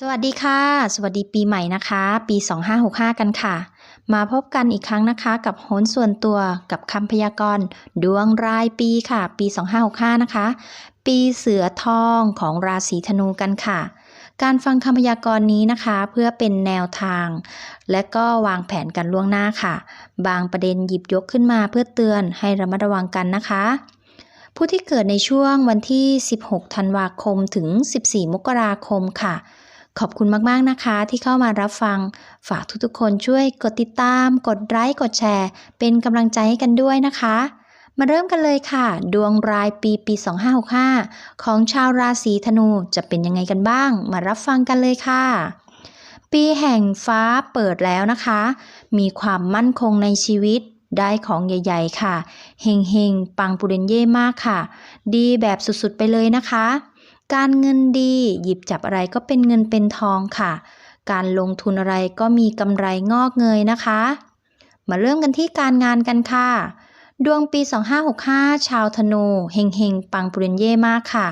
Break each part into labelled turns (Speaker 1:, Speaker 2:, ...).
Speaker 1: สวัสดีค่ะ สวัสดีปีใหม่นะคะ ปี 2565 กันค่ะ มาพบกันอีกครั้งนะคะ กับโหนส่วนตัวกับคำพยากรณ์ดวงรายปีค่ะ ปี 2565 นะคะ ปีเสือทองของราศีธนูกันค่ะ การฟังคำพยากรณ์นี้นะคะ เพื่อเป็นแนวทาง และก็วางแผนกันล่วงหน้าค่ะ บางประเด็นหยิบยกขึ้นมาเพื่อเตือนให้ระมัดระวังกันนะคะผู้ที่เกิดในช่วงวันที่ 16 ธันวาคม ถึง 14 มกราคมค่ะ ขอบคุณมาก ๆ นะคะ ที่เข้ามารับฟัง ฝากทุกๆ คนช่วยกดติดตาม กดไลค์ กดแชร์ เป็นกำลังใจให้กันด้วยนะคะ มาเริ่มกันเลยค่ะ ดวงรายปีปี 2565 ของชาวราศีธนูจะเป็นยังไงกันบ้าง มารับฟังกันเลยค่ะ ปีแห่งฟ้าเปิดแล้วนะคะ มีความมั่นคงในชีวิตได้ของใหญ่ ๆ ค่ะ เฮงเฮงๆปังปุเรนเย่มากค่ะ ดีแบบสุดๆ ไปเลยนะคะ การเงินดี หยิบจับอะไรก็เป็นเงินเป็นทองค่ะ การลงทุนอะไรก็มีกำไรงอกเงยนะคะ มาเริ่มกันที่การงานกันค่ะ ดวงปี 2565 ชาวธนูเฮงเฮงปังปุเรนเย่มากค่ะ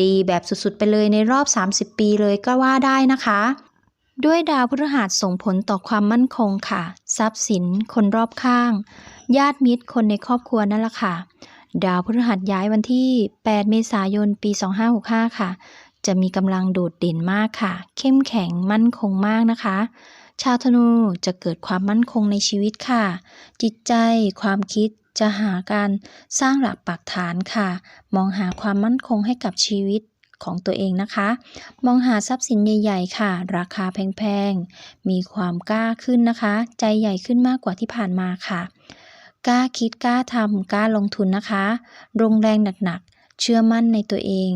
Speaker 1: ดีแบบสุดๆไปเลยในรอบ 30 ปีเลยก็ว่าได้นะคะด้วยดาวพฤหัสส่งผลต่อความมั่นคงค่ะ ทรัพย์สิน คนรอบข้าง ญาติมิตรคนในครอบครัวนั่นแหละค่ะ ดาวพฤหัสย้ายวันที่ 8 เมษายน ปี 2565 ค่ะ จะมีกำลังโดดเด่นมากค่ะ เข้มแข็งมั่นคงมากนะคะ ชาวธนูจะเกิดความมั่นคงในชีวิตค่ะ จิตใจความคิดจะหาการสร้างหลักปักฐานค่ะ มองหาความมั่นคงให้กับชีวิตของตัวเองนะคะ มองหาทรัพย์สินใหญ่ๆ ค่ะ ราคาแพงๆ มีความกล้าขึ้นนะคะ ใจใหญ่ขึ้นมากกว่าที่ผ่านมาค่ะ กล้าคิดกล้าทำกล้าลงทุนนะคะ ลงแรงหนักๆ เชื่อมั่นในตัวเอง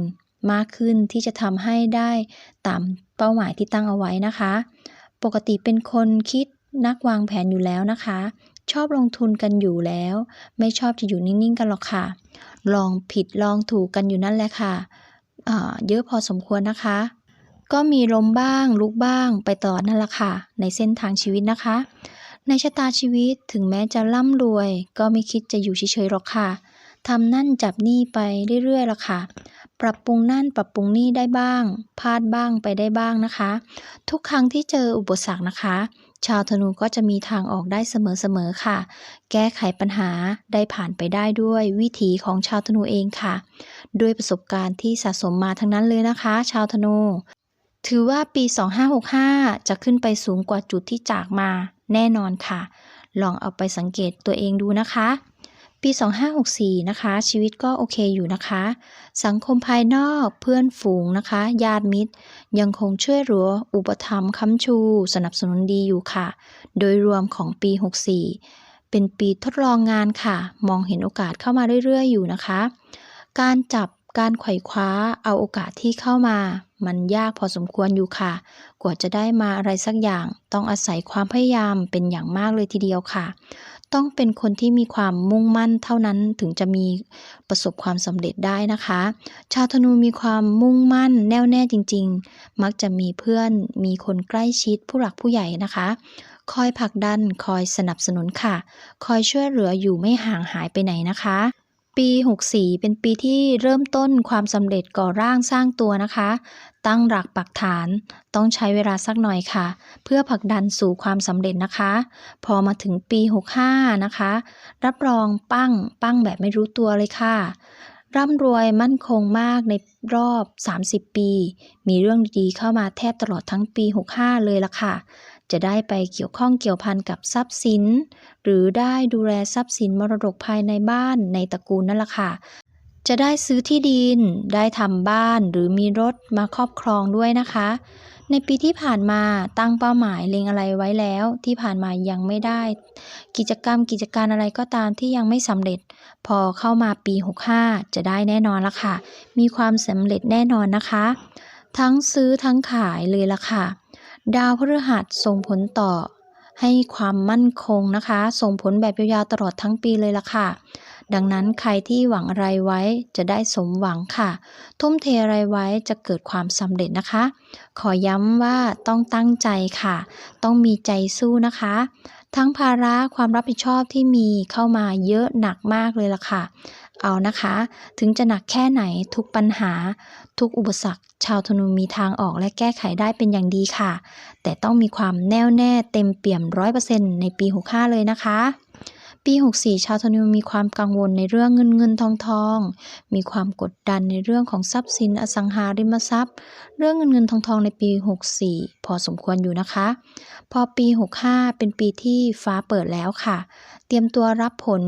Speaker 1: มากขึ้นที่จะทำให้ได้ตามเป้าหมายที่ตั้งเอาไว้นะคะ ปกติเป็นคนคิดนักวางแผนอยู่แล้วนะคะ ชอบลงทุนกันอยู่แล้ว ไม่ชอบจะอยู่นิ่งๆ กันหรอกค่ะ ลองผิดลองถูกกันอยู่นั่นแหละค่ะอ่าเยอะพอสมควรนะคะ ก็มีล้มบ้างลุกบ้างไปตลอดนั่นแหละค่ะ ในเส้นทางชีวิตนะคะ ในชะตาชีวิตถึงแม้จะร่ำรวย ก็ไม่คิดจะอยู่เฉยๆหรอกค่ะทำนั่นจับนี่ไปเรื่อยๆล่ะค่ะ ปรับปรุงนั่นปรับปรุงนี่ได้บ้างพลาดบ้างไปได้บ้างนะคะ ทุกครั้งที่เจออุปสรรคนะคะ ชาวธนูก็จะมีทางออกได้เสมอๆค่ะ แก้ไขปัญหาได้ผ่านไปได้ด้วยวิถีของชาวธนูเองค่ะ ด้วยประสบการณ์ที่สะสมมาทั้งนั้นเลยนะคะ ชาวธนู ถือว่าปี 2565 จะขึ้นไปสูงกว่าจุดที่จากมา แน่นอนค่ะ ลองเอาไปสังเกตตัวเองดูนะคะ ปี 2564 นะคะ ชีวิตก็โอเคอยู่นะคะ สังคมภายนอกเพื่อนฝูงนะคะ ญาติมิตร ยังคงช่วยเหลืออุปถัมภ์ค้ำชู สนับสนุนดีอยู่ค่ะ โดยรวมของปี 64 เป็นปีทดลองงานค่ะ มองเห็นโอกาสเข้ามาเรื่อยๆ อยู่นะคะ การจับการไขว่คว้าเอาโอกาสที่เข้ามา มันยากพอสมควรอยู่ค่ะ กว่าจะได้มาอะไรสักอย่าง ต้องอาศัยความพยายามเป็นอย่างมากเลยทีเดียวค่ะ ต้องเป็นคนที่มีความมุ่งมั่นเท่านั้นถึงจะมีประสบความสำเร็จได้นะคะ ชาวธนูมีความมุ่งมั่นแน่วแน่จริง ๆ มักจะมีเพื่อนมีคนใกล้ชิดผู้หลักผู้ใหญ่นะคะคอยผลักดัน คอยสนับสนุนค่ะ คอยช่วยเหลืออยู่ไม่ห่างหายไปไหนนะคะ ปี 64 เป็นปีที่เริ่มต้นความสำเร็จก่อร่างสร้างตัวนะคะ ตั้งหลักปักฐานต้องใช้เวลาสักหน่อยค่ะ เพื่อผลักดันสู่ความสำเร็จนะคะ พอมาถึงปี 65 นะคะ รับรองปั้งปั้งแบบไม่รู้ตัวเลยค่ะ ร่ำรวยมั่นคงมากในรอบ 30 ปี มีเรื่องดีๆเข้ามาแทบตลอดทั้งปี 65 เลยละค่ะ จะได้ไปเกี่ยวข้องเกี่ยวพันกับทรัพย์สิน หรือได้ดูแลทรัพย์สินมรดกภายในบ้านในตระกูลนั่นแหละค่ะ จะได้ซื้อที่ดิน ได้ทำบ้านหรือมีรถมาครอบครองด้วยนะคะ ในปีที่ผ่านมาตั้งเป้าหมายเล็งอะไรไว้แล้ว ที่ผ่านมายังไม่ได้ กิจกรรมกิจการอะไรก็ตามที่ยังไม่สำเร็จ พอเข้ามาปี 65 จะได้แน่นอนละค่ะ มีความสำเร็จแน่นอนนะคะ ทั้งซื้อทั้งขายเลยละค่ะ ดาวพฤหัสส่งผลต่อให้ความมั่นคงนะคะ ส่งผลแบบยาวๆตลอดทั้งปีเลยล่ะค่ะ ดังนั้นใครที่หวังอะไรไว้จะได้สมหวังค่ะ ทุ่มเทอะไรไว้จะเกิดความสำเร็จนะคะ ขอย้ำว่าต้องตั้งใจค่ะ ต้องมีใจสู้นะคะ ทั้งภาระความรับผิดชอบที่มีเข้ามาเยอะหนักมากเลยล่ะค่ะ เอานะคะ ถึงจะหนักแค่ไหนทุกปัญหา ทุกอุปสรรค ชาวธนูมีทางออกและแก้ไขได้เป็นอย่างดีค่ะ แต่ต้องมีความแน่วแน่เต็มเปี่ยมร้อยเปอร์เซ็นต์ในปี 65 เลยนะคะ ปี 64 ชาวธนูมีความกังวลในเรื่องเงินเงินทองทอง มีความกดดันในเรื่องของทรัพย์สินอสังหาริมทรัพย์ เรื่องเงินเงินทองทองในปี 64 พอสมควรอยู่นะคะ พอปี 65 เป็นปีที่ฟ้าเปิดแล้วค่ะ เตรียมตัวรับผล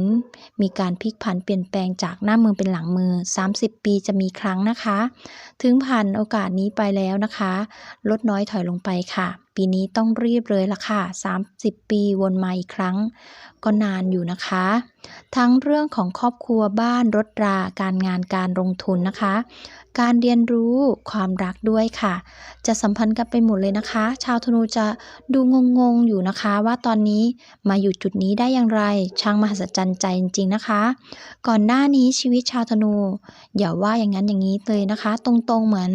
Speaker 1: มีการพลิกผันเปลี่ยนแปลงจากหน้ามือเป็นหลังมือ 30 ปีจะมีครั้งนะคะ ถึงผ่านโอกาสนี้ไปแล้วนะคะ ลดน้อยถอยลงไปค่ะ ปีนี้ต้องรีบเลยละค่ะ 30 ปีวนมาอีกครั้ง ก็นานอยู่นะคะ ทั้งเรื่องของครอบครัวบ้านรถรา การงานการลงทุนนะคะ การเรียนรู้ความรักด้วยค่ะ จะสัมพันธ์กันไปหมดเลยนะคะ ชาวธนูจะดูงงๆอยู่นะคะ ว่าตอนนี้มาอยู่จุดนี้ได้อย่างไร ช่างมหัศจรรย์ใจจริงๆนะคะ ก่อนหน้านี้ชีวิตชาวธนู อย่าว่าอย่างนั้นอย่างนี้เลยนะคะ ตรงๆเหมือน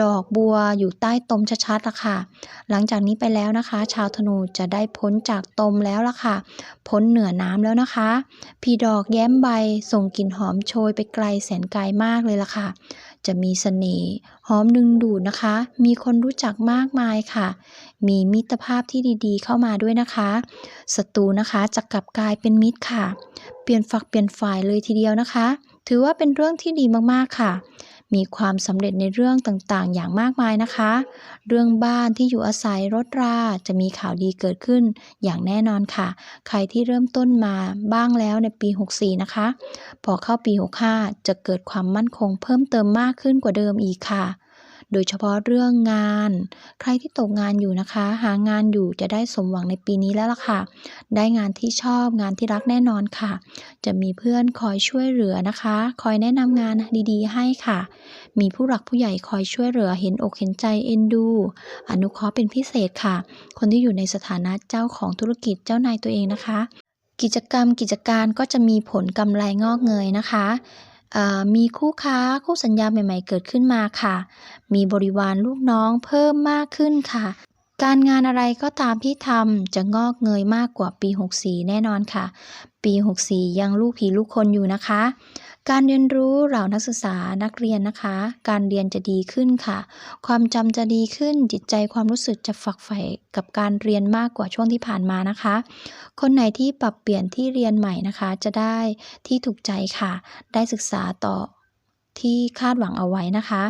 Speaker 1: ดอกบัวอยู่ใต้ตมชัดๆละค่ะ หลังจากนี้ไปแล้วนะคะ ชาวธนูจะได้พ้นจากตมแล้วละค่ะ พ้นเหนือน้ำแล้วนะคะผีดอกแย้มใบส่งกลิ่นหอมโชยไปไกลแสนไกลมากเลยล่ะค่ะ จะมีเสน่ห์หอมดึงดูดนะคะ มีคนรู้จักมากมายค่ะ มีมิตรภาพที่ดีๆ เข้ามาด้วยนะคะศัตรูนะคะจะกลับกลายเป็นมิตรค่ะ เปลี่ยนฝักเปลี่ยนฝ่ายเลยทีเดียวนะคะ ถือว่าเป็นเรื่องที่ดีมากๆค่ะ มีความสำเร็จในเรื่องต่างๆ อย่างมากมายนะคะ เรื่องบ้านที่อยู่อาศัยรถราจะมีข่าวดีเกิดขึ้นอย่างแน่นอนค่ะ ใครที่เริ่มต้นมาบ้างแล้วในปี 64 นะคะ พอเข้าปี 65 จะเกิดความมั่นคงเพิ่มเติมมากขึ้นกว่าเดิมอีกค่ะ โดยเฉพาะเรื่องงาน ใครที่ตกงานอยู่นะคะ หางานอยู่จะได้สมหวังในปีนี้แล้วล่ะค่ะ ได้งานที่ชอบงานที่รักแน่นอนค่ะ จะมีเพื่อนคอยช่วยเหลือนะคะ คอยแนะนำงานดีๆ ให้ค่ะ มีผู้หลักผู้ใหญ่คอยช่วยเหลือเห็นอกเห็นใจเอ็นดู อนุเคราะห์เป็นพิเศษค่ะ คนที่อยู่ในสถานะเจ้าของธุรกิจเจ้านายตัวเองนะคะ กิจกรรมกิจการก็จะมีผลกำไรงอกเงยนะคะ มีคู่ค้าคู่สัญญาใหม่ ๆ เกิดขึ้นมาค่ะ มีบริวารลูกน้องเพิ่มมากขึ้นค่ะ การงานอะไรก็ตามที่ทำจะงอกเงยมากกว่าปี 64 แน่นอนค่ะ ปี 64 ยังลูกผีลูกคนอยู่นะคะ การเรียนรู้เหล่านักศึกษานักเรียนนะคะ การเรียนจะดีขึ้นค่ะ ความจำจะดีขึ้น จิตใจความรู้สึกจะฝักใฝ่กับการเรียนมากกว่าช่วงที่ผ่านมานะคะ คนไหนที่ปรับเปลี่ยนที่เรียนใหม่นะคะ จะได้ที่ถูกใจค่ะ ได้ศึกษาต่อที่คาดหวังเอาไว้นะคะ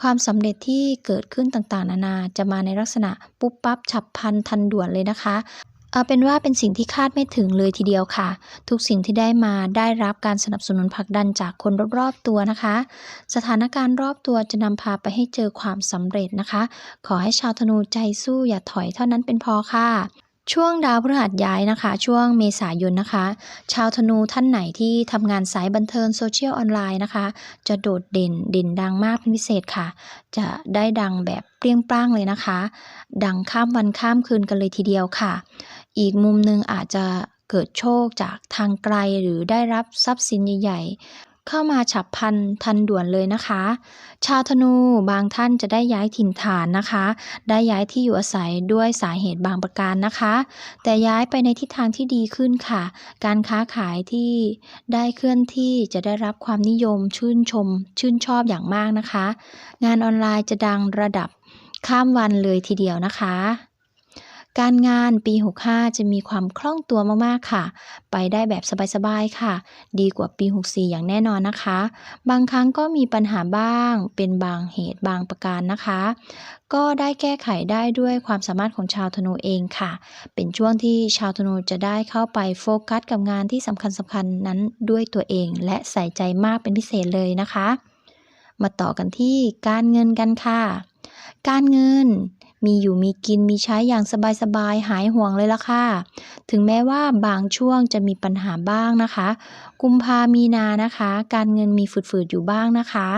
Speaker 1: ความสำเร็จที่เกิดขึ้นต่างๆ นานาจะมาในลักษณะปุ๊บปั๊บฉับพลันทันด่วนเลยนะคะ เอาเป็นว่าเป็นสิ่งที่คาดไม่ถึงเลยทีเดียวค่ะ ทุกสิ่งที่ได้มาได้รับการสนับสนุนผลักดันจากคนรอบๆตัวนะคะ สถานการณ์รอบตัวจะนำพาไปให้เจอความสำเร็จนะคะ ขอให้ชาวธนูใจสู้อย่าถอยเท่านั้นเป็นพอค่ะ ช่วงดาวพฤหัสย้ายนะคะ ช่วงเมษายนนะคะ ชาวธนูท่านไหนที่ทำงานสายบันเทิงโซเชียลออนไลน์นะคะ จะโดดเด่นเด่นดังมากเป็นพิเศษค่ะ จะได้ดังแบบเปรี้ยงปร้างเลยนะคะ ดังข้ามวันข้ามคืนกันเลยทีเดียวค่ะ อีกมุมหนึ่งอาจจะเกิดโชคจากทางไกลหรือได้รับทรัพย์สินใหญ่ๆ เข้ามาฉับพลันทันด่วนเลยนะคะ ชาวธนูบางท่านจะได้ย้ายถิ่นฐานนะคะ ได้ย้ายที่อยู่อาศัยด้วยสาเหตุบางประการนะคะ แต่ย้ายไปในทิศทางที่ดีขึ้นค่ะ การค้าขายที่ได้เคลื่อนที่จะได้รับความนิยมชื่นชม ชื่นชอบอย่างมากนะคะ งานออนไลน์จะดังระดับข้ามวันเลยทีเดียวนะคะ การงานปี 65 จะมีความคล่องตัวมากๆค่ะ ไปได้แบบสบายๆค่ะ ดีกว่าปี 64 อย่างแน่นอนนะคะ บางครั้งก็มีปัญหาบ้าง เป็นบางเหตุบางประการนะคะ ก็ได้แก้ไขได้ด้วยความสามารถของชาวธนูเองค่ะ เป็นช่วงที่ชาวธนูจะได้เข้าไปโฟกัสกับงานที่สำคัญสำคัญๆนั้นด้วยตัวเอง และใส่ใจมากเป็นพิเศษเลยนะคะ มาต่อกันที่การเงินกันค่ะ การเงิน มีอยู่มีกินมีใช้อย่างสบายๆ หายห่วงเลยละค่ะ ถึงแม้ว่าบางช่วงจะมีปัญหาบ้างนะคะ กุมภามีนานะคะ การเงินมีฝืดๆอยู่บ้างนะคะ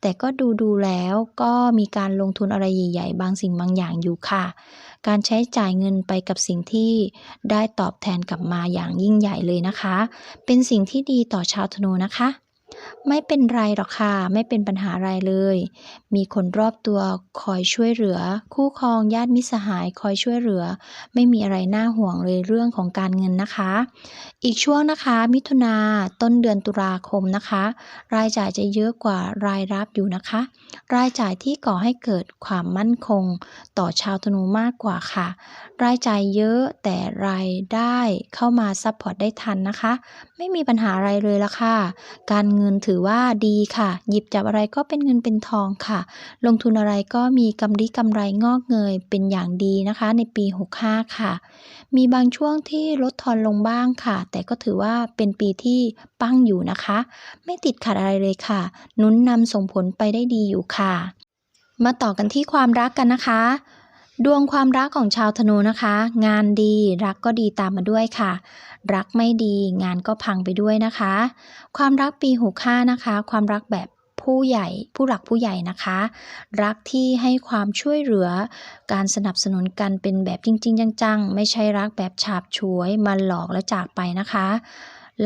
Speaker 1: แต่ก็ดูดูแล้วก็มีการลงทุนอะไรใหญ่ ๆ บางสิ่งบางอย่างอยู่ค่ะ การใช้จ่ายเงินไปกับสิ่งที่ได้ตอบแทนกลับมาอย่างยิ่งใหญ่เลยนะคะ เป็นสิ่งที่ดีต่อชาวธนูนะคะ ไม่เป็นไรหรอกค่ะ ไม่เป็นปัญหาอะไรเลย มีคนรอบตัวคอยช่วยเหลือ คู่ครองญาติมิตรสหายคอยช่วยเหลือ ไม่มีอะไรน่าห่วงเลยเรื่องของการเงินนะคะ อีกช่วงนะคะ มิถุนาต้นเดือนตุลาคมนะคะ รายจ่ายจะเยอะกว่ารายรับอยู่นะคะ รายจ่ายที่ก่อให้เกิดความมั่นคง ต่อชาวธนูมากกว่าค่ะ รายจ่ายเยอะแต่รายได้เข้ามาซัพพอร์ตได้ทันนะคะไม่มีปัญหาอะไรเลยละค่ะ การเงินถือว่าดีค่ะ หยิบจับอะไรก็เป็นเงินเป็นทองค่ะ ลงทุนอะไรก็มีกำไรกำไรงอกเงยเป็นอย่างดีนะคะ ในปี 65 ค่ะ มีบางช่วงที่ลดทอนลงบ้างค่ะ แต่ก็ถือว่าเป็นปีที่ปั้งอยู่นะคะ ไม่ติดขัดอะไรเลยค่ะ นุนนำส่งผลไปได้ดีอยู่ค่ะ มาต่อกันที่ความรักกันนะคะ ดวงความรักของชาวธนูนะคะ งานดีรักก็ดีตามมาด้วยค่ะ รักไม่ดีงานก็พังไปด้วยนะคะ ความรักปี65นะคะ ความรักแบบผู้ใหญ่ผู้หลักผู้ใหญ่นะคะ รักที่ให้ความช่วยเหลือ การสนับสนุนกันเป็นแบบจริง ๆ จังๆ ไม่ใช่รักแบบฉาบฉวยมาหลอกแล้วจากไปนะคะ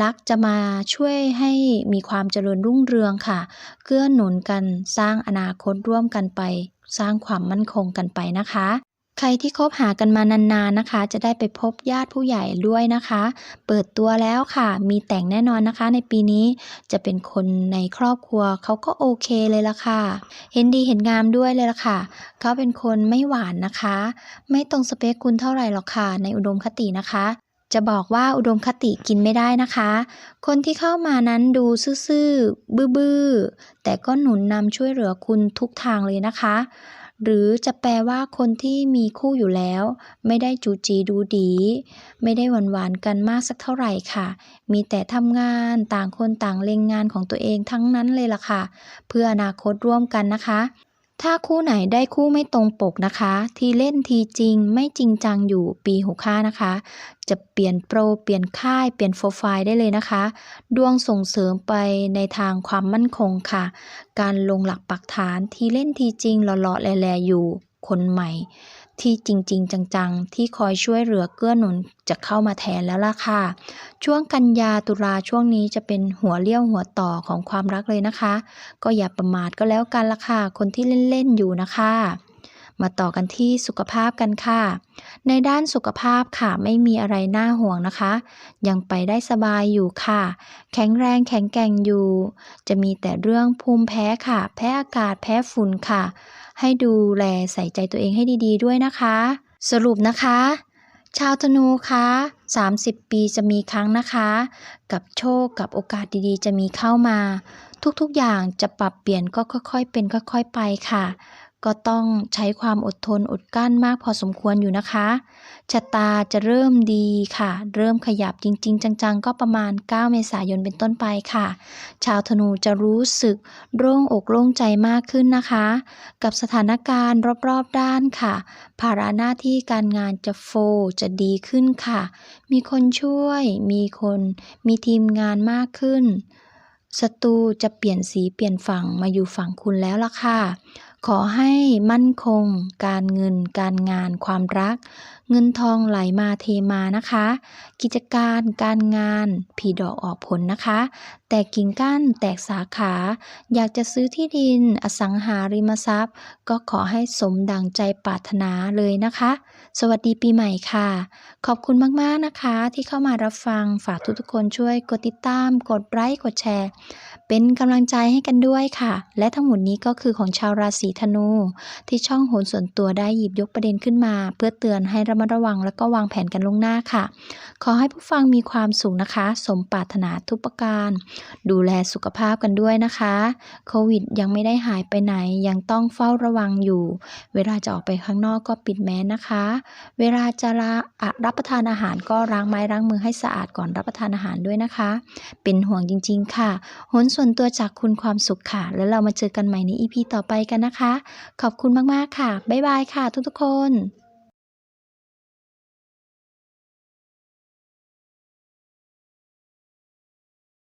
Speaker 1: รักจะมาช่วยให้มีความเจริญรุ่งเรืองค่ะ เกื้อหนุนกันสร้างอนาคตร่วมกันไป สร้างความมั่นคงกันไปนะคะ ใครที่คบหากันมานานๆนะคะ จะได้ไปพบญาติผู้ใหญ่ด้วยนะคะ เปิดตัวแล้วค่ะ มีแต่งแน่นอนนะคะ ในปีนี้จะเป็นคนในครอบครัวเขาก็โอเคเลยละค่ะ เห็นดีเห็นงามด้วยเลยละค่ะเขาเป็นคนไม่หวานนะคะ ไม่ตรงสเปคคุณเท่าไหร่หรอกค่ะ ในอุดมคตินะคะ จะบอกว่าอุดมคติกินไม่ได้นะคะ คนที่เข้ามานั้นดูซื่อๆบื้อๆแต่ก็หนุนนำช่วยเหลือคุณทุกทางเลยนะคะ หรือจะแปลว่าคนที่มีคู่อยู่แล้ว ไม่ได้จูจีดูดี ไม่ได้หวานๆกันมากสักเท่าไหร่ค่ะ มีแต่ทำงานต่างคนต่างเล็งงานของตัวเองทั้งนั้นเลยล่ะค่ะ เพื่ออนาคตร่วมกันนะคะ ถ้าคู่ไหนได้คู่ไม่ตรงปกนะคะ ทีเล่นทีจริงไม่จริงจังอยู่ปีหก้านะคะ จะเปลี่ยนโปร เปลี่ยนค่าย เปลี่ยนโปรไฟล์ได้เลยนะคะ ดวงส่งเสริมไปในทางความมั่นคงค่ะ การลงหลักปักฐานทีเล่นทีจริงหล่อๆแลๆอยู่คนใหม่ ที่จริง ๆ จัง ๆ ที่คอยช่วยเหลือเกื้อหนุนจะเข้ามาแทนแล้วล่ะค่ะ ช่วงกันยาตุลาช่วงนี้จะเป็นหัวเลี้ยวหัวต่อของความรักเลยนะคะ ก็อย่าประมาทก็แล้วกันล่ะค่ะ คนที่เล่น ๆ อยู่นะคะ มาต่อกันที่สุขภาพกันค่ะ ในด้านสุขภาพค่ะไม่มีอะไรน่าห่วงนะคะ ยังไปได้สบายอยู่ค่ะ แข็งแรงแข็งแกร่งอยู่ จะมีแต่เรื่องภูมิแพ้ค่ะ แพ้อากาศแพ้ฝุ่นค่ะ ให้ดูแลใส่ใจตัวเองให้ดีๆด้วยนะคะ สรุปนะคะ ชาวธนูคะ30 ปีจะมีครั้งนะคะ กับโชคกับโอกาสดีๆ จะมีเข้ามา ทุกๆอย่างจะปรับเปลี่ยนก็ค่อยๆ เป็นค่อย ๆ ไปค่ะ ก็ต้องใช้ความอดทนอดกลั้นมากพอสมควรอยู่นะคะ ชะตาจะเริ่มดีค่ะ เริ่มขยับจริง ๆ จังๆ ก็ประมาณ 9 เมษายนเป็นต้นไปค่ะ ชาวธนูจะรู้สึกโล่งอกโล่งใจมากขึ้นนะคะ กับสถานการณ์รอบๆด้านค่ะ ภาระหน้าที่การงานจะโฟว์จะดีขึ้นค่ะ มีคนช่วย มีคน มีทีมงานมากขึ้นศัตรูจะเปลี่ยนสีเปลี่ยนฝั่งมาอยู่ฝั่งคุณแล้วล่ะค่ะ ขอให้มั่นคง การเงิน การงาน ความรัก เงินทองไหลมาเทมานะคะ กิจการการงานผีดอกออกผลนะคะ แตกกิ่งก้านแตกสาขา อยากจะซื้อที่ดินอสังหาริมทรัพย์ ก็ขอให้สมดังใจปรารถนาเลยนะคะ สวัสดีปีใหม่ค่ะ ขอบคุณมากๆนะคะที่เข้ามารับฟังฝากทุกๆคนช่วยกดติดตาม กดไลค์กดแชร์ เป็นกำลังใจให้กันด้วยค่ะ และทั้งหมดนี้ก็คือของชาวราศีธนู ที่ช่องโหนส่วนตัวได้หยิบยกประเด็นขึ้นมา เพื่อเตือนให้ระมัดระวังและก็วางแผนกันล่วงหน้าค่ะ ขอให้ผู้ฟังมีความสุขนะคะ สมปรารถนาทุกประการ ดูแลสุขภาพกันด้วยนะคะโควิดยังไม่ได้หายไปไหนยังต้องเฝ้าระวังอยู่ เวลาจะออกไปข้างนอกก็ปิดแมสนะคะ เวลาจะละรับประทานอาหารก็ล้างไม้ล้างมือให้สะอาดก่อนรับประทานอาหารด้วยนะคะ เป็นห่วงจริง ๆ ค่ะโหนส่วน่วนตัวจากคุณความสุขค่ะ แล้วเรามาเจอกันใหม่ในอีพีต่อไปกันนะคะ ขอบคุณมากๆค่ะ บ๊ายบายค่ะทุกๆคน